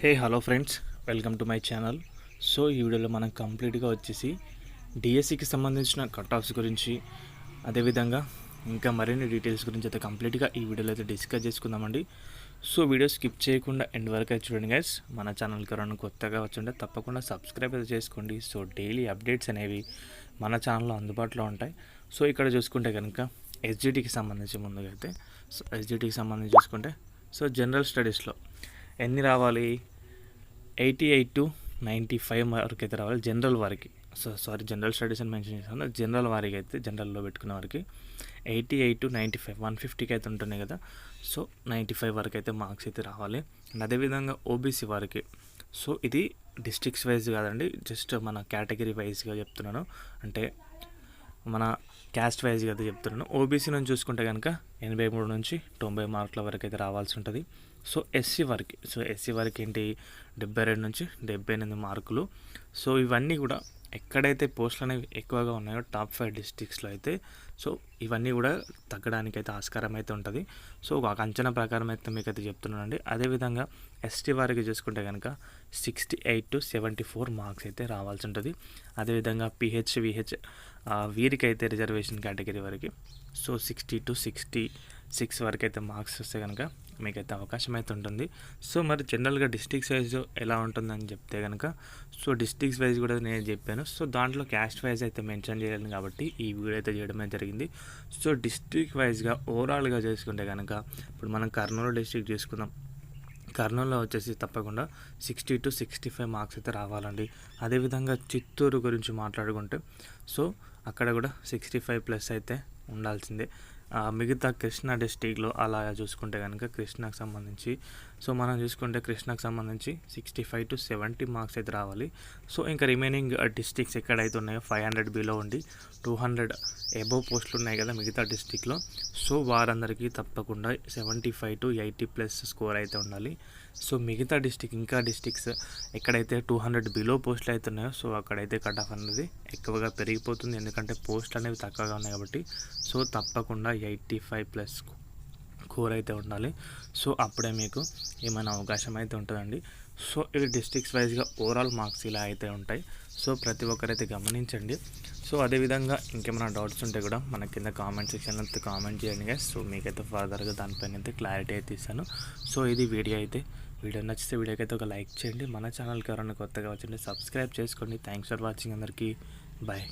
Hey hello friends welcome to my channel so ఈ వీడియోలో మనం కంప్లీట్గా వచ్చేసి డిఎస్సికి సంబంధించిన కట్ ఆఫ్స్ గురించి అదేవిధంగా ఇంకా మరిన్ని డీటెయిల్స్ గురించి అయితే కంప్లీట్గా ఈ వీడియోలో అయితే డిస్కస్ చేసుకుందామండి. సో వీడియో స్కిప్ చేయకుండా ఎండ్ వరకు అయితే చూడండి గైస్ మన ఛానల్కి ఎవరైనా కొత్తగా వచ్చుంటే తప్పకుండా సబ్స్క్రైబ్ అయితే చేసుకోండి. సో డైలీ అప్డేట్స్ అనేవి మన ఛానల్లో అందుబాటులో ఉంటాయి. సో ఇక్కడ చూసుకుంటే కనుక ఎస్జిటికి సంబంధించి ముందుగా అయితే సో ఎస్జిటికి సంబంధించి చూసుకుంటే సో జనరల్ స్టడీస్లో ఎన్ని రావాలి? Eighty eight to ninety five వరకు అయితే రావాలి. జనరల్ వారికి. సో సారీ జనరల్ స్టడీస్ అని మెన్షన్ చేశాను. జనరల్ వారికి అయితే జనరల్లో పెట్టుకున్న వారికి eighty eight to ninety five one ఫిఫ్టీకి అయితే ఉంటున్నాయి కదా. సో నైంటీ ఫైవ్ వరకు అయితే మార్క్స్ అయితే రావాలి. అండ్ అదేవిధంగా ఓబీసీ వారికి. సో ఇది డిస్ట్రిక్ట్స్ వైజ్ కాదండి జస్ట్ మన కేటగిరీ వైజ్గా చెప్తున్నాను. అంటే మన క్యాస్ట్ వైజ్గా అయితే చెప్తున్నాను. ఓబీసీ నుంచి చూసుకుంటే కనుక ఎనభై మూడు నుంచి తొంభై మార్కుల వరకు అయితే రావాల్సి ఉంటుంది. సో ఎస్సీ వరకు సో ఎస్సీ వరకు ఏంటి? డెబ్బై రెండు నుంచి డెబ్బై ఎనిమిది మార్కులు. సో ఇవన్నీ కూడా ఎక్కడైతే పోస్టులు అనేవి ఎక్కువగా ఉన్నాయో టాప్ ఫైవ్ డిస్ట్రిక్ట్స్లో అయితే సో ఇవన్నీ కూడా తగ్గడానికి అయితే ఆస్కారం అయితే ఉంటుంది. సో ఒక అంచనా ప్రకారం అయితే మీకు అయితే చెప్తున్నానండి. అదేవిధంగా ఎస్టీ వారికి చూసుకుంటే కనుక sixty eight to seventy four marks అయితే రావాల్సి ఉంటుంది. అదేవిధంగా పిహెచ్ విహెచ్ వీరికైతే రిజర్వేషన్ కేటగిరీ వరకు. So sixty to sixty six వరకు అయితే మార్క్స్ వస్తే కనుక మీకైతే అవకాశం అయితే ఉంటుంది సో మరి జనరల్గా డిస్ట్రిక్ట్స్ వైజ్ ఎలా ఉంటుందని చెప్తే కనుక సో డిస్ట్రిక్ట్స్ వైజ్ కూడా నేను చెప్పాను. సో దాంట్లో క్యాస్ట్ వైజ్ అయితే మెన్షన్ చేయాలి కాబట్టి ఈ వీడియో అయితే చేయడమే జరిగింది. సో డిస్ట్రిక్ట్ వైజ్గా ఓవరాల్గా చేసుకుంటే కనుక ఇప్పుడు మనం కర్నూలు డిస్ట్రిక్ట్ చూసుకుందాం. కర్నూలులో వచ్చేసి తప్పకుండా sixty to sixty five marks అయితే రావాలండి. అదేవిధంగా చిత్తూరు గురించి మాట్లాడుకుంటే సో అక్కడ కూడా సిక్స్టీ ఫైవ్ ప్లస్ అయితే ఉండాల్సిందే. మిగతా కృష్ణా డిస్టిక్లో అలా చూసుకుంటే కనుక కృష్ణాకు సంబంధించి సో మనం చూసుకుంటే కృష్ణాకు సంబంధించి sixty five to seventy marks అయితే రావాలి. సో ఇంకా రిమైనింగ్ డిస్టిక్స్ ఎక్కడైతే ఉన్నాయో ఫైవ్ హండ్రెడ్ బిలో ఉండి టూ హండ్రెడ్ ఎబోవ్ పోస్టులు ఉన్నాయి కదా మిగతా డిస్టిక్లో సో వారందరికీ తప్పకుండా seventy five to eighty plus score అయితే ఉండాలి. సో మిగతా డిస్టిక్ ఇంకా డిస్టిక్స్ ఎక్కడైతే టూ హండ్రెడ్ బిలో పోస్టులు అయితే ఉన్నాయో సో అక్కడైతే కట్ ఆఫ్ అనేది ఎక్కువగా పెరిగిపోతుంది. ఎందుకంటే పోస్టులు అనేవి తక్కువగా ఉన్నాయి కాబట్టి సో తప్పకుండా ఎయిటీ ఫైవ్ ప్లస్ కూర అయితే ఉండాలి. సో అప్పుడే మీకు ఏమైనా అవకాశం అయితే ఉంటుందండి. సో ఇవి డిస్ట్రిక్ట్స్ వైజ్గా ఓవరాల్ మార్క్స్ ఇలా అయితే ఉంటాయి. సో ప్రతి ఒక్కరైతే గమనించండి. సో అదేవిధంగా ఇంకేమైనా డౌట్స్ ఉంటే కూడా మన కింద కామెంట్ సెక్షన్లో అయితే కామెంట్ చేయండి గా సో మీకైతే ఫర్దర్గా దానిపైన అయితే క్లారిటీ అయితే ఇస్తాను. సో ఇది వీడియో అయితే. వీడియో నచ్చితే వీడియోకి అయితే ఒక లైక్ చేయండి. మన ఛానల్కి ఎవరైనా కొత్తగా వచ్చింటే సబ్స్క్రైబ్ చేసుకోండి. థ్యాంక్స్ ఫర్ వాచింగ్ అందరికీ. బాయ్